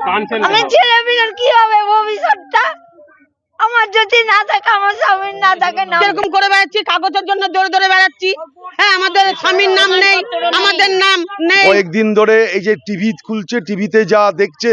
আমার ছেলে মেয়ের কি হবে ভবিষ্যৎটা? আমার যদি না থাকে আমার স্বামীর না থাকে না এরকম করে বেড়াচ্ছি? কাগজের জন্য দৌড়ে দৌড়ে বেড়াচ্ছি? হ্যাঁ আমাদের স্বামীর নাম নেই। আমাদের নাম নেই। কয়েকদিন ধরে এই যে টিভি খুলছে টিভিতে যা দেখছে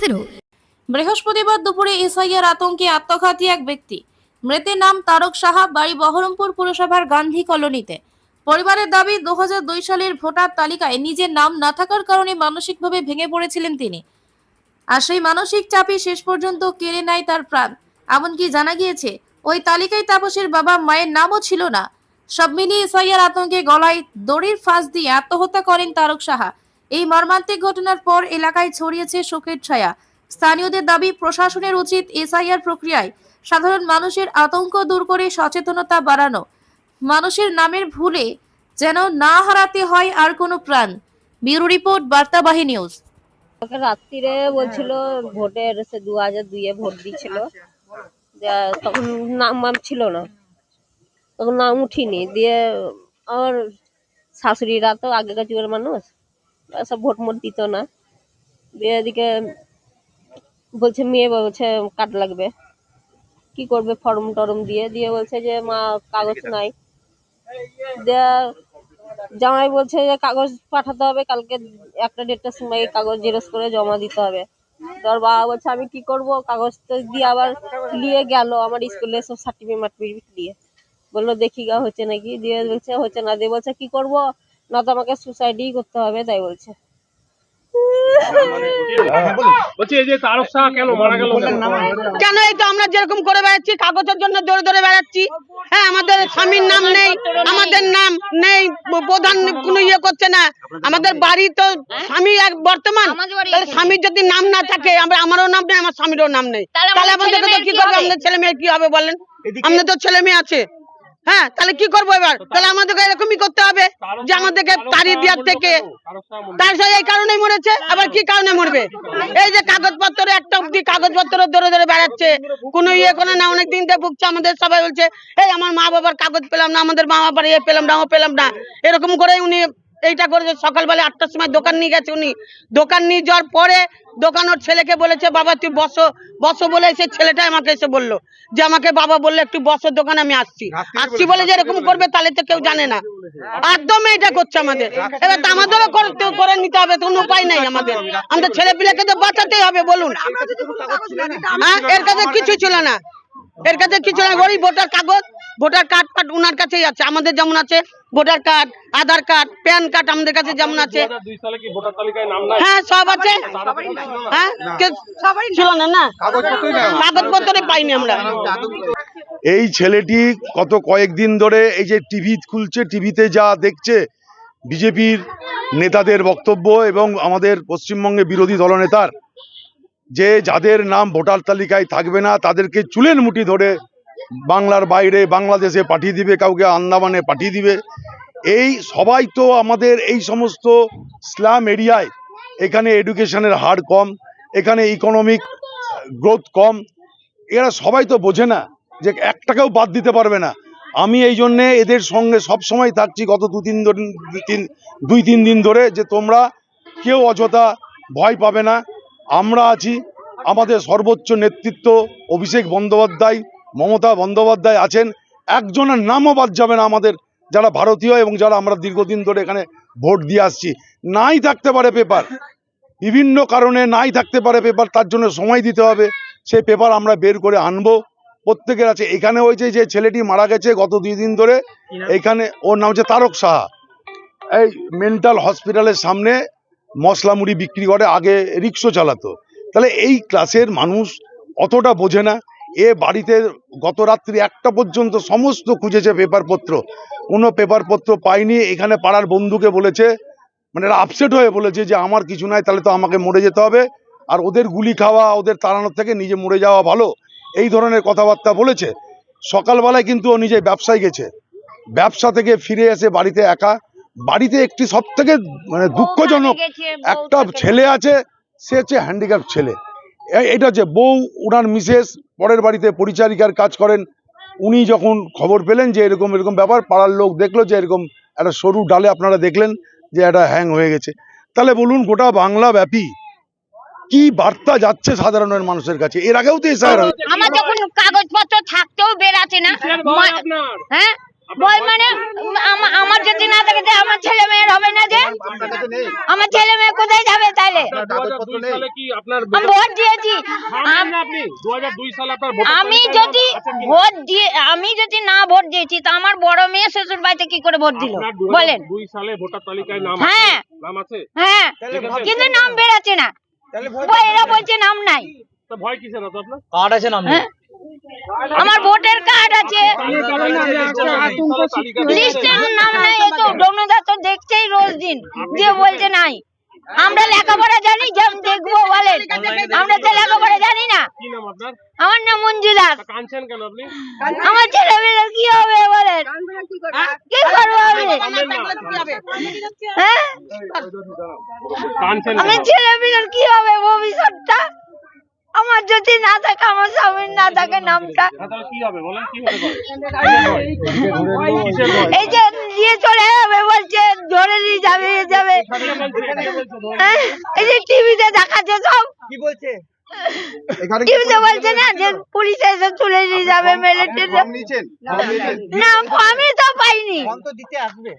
zero বৃহস্পতিবার দুপুরে এসআইআর আতঙ্কে আত্মঘাতী এক ব্যক্তি। মৃতের নাম তারক সাহা, বাড়ি বহরমপুর পুরসভার গান্ধী কলোনিতে। পরিবারের দাবি দু সালের ভোটার তালিকায় নিজের নাম না থাকার কারণে মানসিকভাবে ভেঙে পড়েছিলেন তিনি। আর সেই মানসিক চাপে শেষ পর্যন্ত কেড়ে নেয় তার প্রাণ। এমনকি জানা গিয়েছে, ওই তালিকায় তাপসের বাবা মায়ের নামও ছিল না। সব মিলিয়ে এসআইআর আতঙ্কে গলায় দড়ির ফাঁস দিয়ে আত্মহত্যা করেন তারক সাহা। এই মর্মান্তিক ঘটনার পর এলাকায় ছড়িয়েছে শোকের ছায়া। স্থানীয়দের দাবি, প্রশাসনের উচিত এসআইআর প্রক্রিয়ায় সাধারণ মানুষের আতঙ্ক দূর করে সচেতনতা বাড়ানো। মানুষের নামের ভুলে যেন না হারাতে হয় আর কোনো প্রাণ। ব্যুরো রিপোর্ট, বার্তাবাহী নিউজ। রাত্রিরে বলছিল ভোটের দু হাজার দুইয়ে ভোট দিছিল যা তখন নাম মাম ছিল না। তখন নাম উঠিনি। দিয়ে আমার শাশুড়িরা তো আগেকার যুগের মানুষ। সব ভোট মোট দিত না। দিয়ে এদিকে বলছে মেয়ে বলছে কার্ড লাগবে। কি করবে ফর্ম টর্ম দিয়ে? দিয়ে বলছে যে মা কাগজ নাই। দিয়ে জামাই বলছে যে কাগজ পাঠাতে হবে কালকে একটা দেড়টার সময় কাগজ জেরক্স করে জমা দিতে হবে। তোর বাবা বলছে আমি কি করব? কাগজ তো দিয়ে আবার নিয়ে গেল আমার স্কুলে সব সার্টিফিকেট মার্টিফিকেট দিয়ে। বলল দেখি গা হচ্ছে নাকি? দিয়ে বলছে হচ্ছে না। দিয়ে বলছে কি করব? না তো আমাকে সুসাইডই করতে হবে তাই বলছে। বলছি এই যে তারক সাহা কেন মারা গেল কেন? এই তো আমরা যেরকম করে বেড়াচ্ছি কাগজের জন্য দৌড়ে দৌড়ে বেড়াচ্ছি। হ্যাঁ আমাদের স্বামীর নাম নেই আমাদের নাম নেই প্রধান কোনো ইয়ে করছে না। আমাদের বাড়ি তো স্বামী এক বর্তমান তাহলে স্বামীর যদি নাম না থাকে আমরা আমারও নাম নেই আমার স্বামীরও নাম নেই। তাহলে আমাদের কি করব? আমাদের ছেলে মেয়ে কি হবে বলেন? আমাদের তো ছেলে মেয়ে আছে। হ্যাঁ তাহলে কি করব এবার? তাহলে আমাদেরকে এরকমই করতে হবে যে আমাদেরকে তাড়িয়ে দেওয়ার থেকে। তার সাথে এই কারণে মরেছে আবার কি কারণে মরবে? এই যে কাগজপত্র একটা অব্দি কাগজপত্র ধরে ধরে বেড়াচ্ছে। কোনো ইয়ে করে না অনেক দিন থেকে ভুগছে আমাদের সবাই বলছে এই আমার মা বাবার কাগজ পেলাম না আমাদের মা বাবার ইয়ে পেলাম না ও পেলাম না। এরকম করে উনি এইটা করেছে। সকালবেলা আটটার সময় দোকান নিয়ে গেছে উনি। দোকান নিয়ে যাওয়ার পরে দোকান ওর ছেলেকে বলেছে বাবা তুই বসো। বসো বলে সে ছেলেটা আমাকে এসে বলল যে আমাকে বাবা বলল একটু বসো দোকানে আমি আসছি। আসছি বলে যে এরকম করবে তাহলে তো কেউ জানে না। একদম এটা করছে আমাদের। এবার তো আমাদেরও করতে করে নিতে হবে কোনো উপায় নাই আমাদের। আমাদের ছেলে পিলেকে তো বাঁচাতেই হবে বলুন। হ্যাঁ এর কাছে কিছু ছিল না। এর কাছে কিছু না ওই ভোটার কাগজ। ভোটার কার্ড ফাট ওনার কাছেই আছে আমাদের যেমন আছে voter card Aadhaar card PAN card আমাদের কাছে যেমন আছে। দুই সালে কি ভোটার তালিকায় নাম নাই? হ্যাঁ সব আছে। হ্যাঁ ছিল না না? কাগজপত্রে পাইনি আমরা। এই ছেলেটি কত কয়েকদিন ধরে এই যে টিভি খুলছে টিভিতে যা দেখছে বিজেপির নেতাদের বক্তব্য এবং আমাদের পশ্চিমবঙ্গে বিরোধী দলনেতার যে যাদের নাম ভোটার তালিকায় থাকবে না তাদেরকে চুলের মুঠি ধরে বাংলার বাইরে বাংলাদেশে পাঠিয়ে দিবে, কাউকে আন্দামানে পাঠিয়ে দিবে। এই সবাই তো আমাদের এই সমস্ত স্লাম এরিয়ায়, এখানে এডুকেশনের হার কম, এখানে ইকোনমিক গ্রোথ কম, এরা সবাই তো বোঝে না যে এক টাকাও বাদ দিতে পারবে না। আমি এই জন্যে এদের সঙ্গে সব সময় থাকছি গত দু তিন তিন, দুই তিন দিন ধরে যে তোমরা কেউ অযথা ভয় পাবে না। আমরা আছি, আমাদের সর্বোচ্চ নেতৃত্ব অভিষেক বন্দ্যোপাধ্যায় মমতা বন্দ্যোপাধ্যায় আছেন, একজনের নামও বাদ যাবে না আমাদের যারা ভারতীয় এবং যারা আমরা দীর্ঘদিন ধরে এখানে ভোট দিয়ে আসছি। নাই থাকতে পারে পেপার। বিভিন্ন কারণে নাই থাকতে পারে পেপার, তার জন্য সময় দিতে হবে। সেই পেপার আমরা বের করে আনব। প্রত্যেকের আছে। এখানে হয়েছে যে ছেলেটি মারা গেছে গত দুই দিন ধরে, এখানে ওর নাম হচ্ছে তারক সাহা। এই মেন্টাল হসপিটালের সামনে মশলা মুড়ি বিক্রি করে, আগে রিক্সো চালাতো। তাহলে এই ক্লাসের মানুষ অতটা বোঝে না। এ বাড়িতে গত রাত্রি একটা পর্যন্ত সমস্ত খুঁজেছে পেপারপত্র। কোনো পেপারপত্র পায়নি এখানে পাড়ার বন্ধুকে বলেছে মানে আপসেট হয়ে বলেছে যে আমার কিছু নাই তাহলে তো আমাকে মরে যেতে হবে। আর ওদের গুলি খাওয়া ওদের তাড়ানোর থেকে নিজে মরে যাওয়া ভালো। এই ধরনের কথাবার্তা বলেছে। সকালবেলায় কিন্তু ও নিজে ব্যবসায় গেছে। ব্যবসা থেকে ফিরে এসে বাড়িতে একা। বাড়িতে একটি সব থেকে মানে দুঃখজনক একটা ছেলে আছে সে হচ্ছে হ্যান্ডিক্যাপ ছেলে। এটা হচ্ছে বউ উনার মিসেস পরের বাড়িতে পরিচারিকার কাজ করেন। উনি যখন খবর পেলেন যে এরকম এরকম ব্যাপার পাড়ার লোক দেখল যে এরকম একটা সরু ডালে আপনারা দেখলেন যে একটা হ্যাং হয়ে গেছে। তাহলে বলুন গোটা বাংলা ব্যাপী কি বার্তা যাচ্ছে সাধারণের মানুষের কাছে? এর আগেও তো এসআর আমার যখন কাগজপত্র থাকতেও বেরাচ্ছে না হ্যাঁ? বই মানে আমার যদি না থাকে যে আমার ছেলে আমার ছেলে মেয়ে কোথায় যাবে তাহলে? ভোট দিয়েছি। আম- যদি? ভোট দিয়ে আমি যদি না ভোট দিয়েছি তো আমার বড় মেয়ে শ্বশুর বাড়িতে কি করে ভোট দিল? বলেন। দুই সালে ভোটার তালিকায় নাম হ্যাঁ। নাম আছে? হ্যাঁ। কিন্তু নাম বেরাচ্ছে না। এরা বলছে নাম নাই। ভয় কিসের আপনার? কার্ড আছে নাম হ্যাঁ। আমার ভোটের কার্ড আছে। লিস্টের নাম নাই এই তো ডনুদা তো দেখছেই রোজ দিন দিয়ে বলছে নাই আমরা লেখাপড়া জানি যেমন দেখব বলেন। আমরা তো লেখাপড়া জানি না। আমার নাম মঞ্জু দাস আমার ছেলে মেয়ে কি হবে বলেন? কি করব আমি? হ্যাঁ? কাঁদছেন আমি কেন? ছেলে মেয়ে কি হবে ভবিষ্যৎটা? আমার যদি না থাকে আমার স্বামীর না থাকে নামটা? এই যে নিয়ে চলে যাবে বলছে ধরে নিয়ে যাবে যাবে? হ্যাঁ? এই যে টিভিতে দেখাচ্ছে সব। কি বলছে টিভিতে বলছে? না যে পুলিশ এসে তুলে নিয়ে যাবে মেরে না আমি তো পাইনি। তো দিতে আসবে।